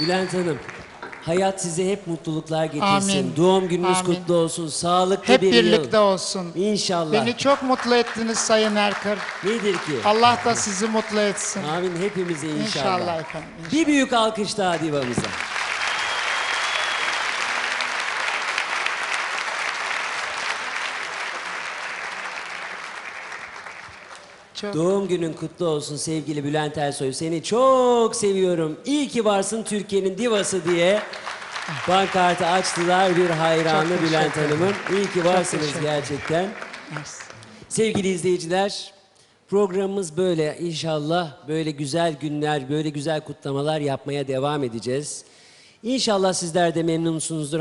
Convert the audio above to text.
Bülent Hanım, hayat size hep mutluluklar getirsin. Amin. Doğum gününüz Amin. kutlu olsun. Sağlıklı Hep bir birlikte yıl. olsun. İnşallah. Beni çok mutlu ettiniz Sayın Erkır. Nedir ki? Allah da sizi mutlu etsin. Amin hepimize inşallah. İnşallah efendim. inşallah. Bir büyük alkış daha divamıza. Çok- Doğum günün kutlu olsun sevgili Bülent Ersoy. Seni çok seviyorum. İyi ki varsın Türkiye'nin divası diye pankartı açtılar bir hayranı Bülent Hanım'ın. İyi ki varsınız gerçekten. Sevgili izleyiciler, programımız böyle. İnşallah böyle güzel günler, böyle güzel kutlamalar yapmaya devam edeceğiz. İnşallah sizler de memnunsunuzdur.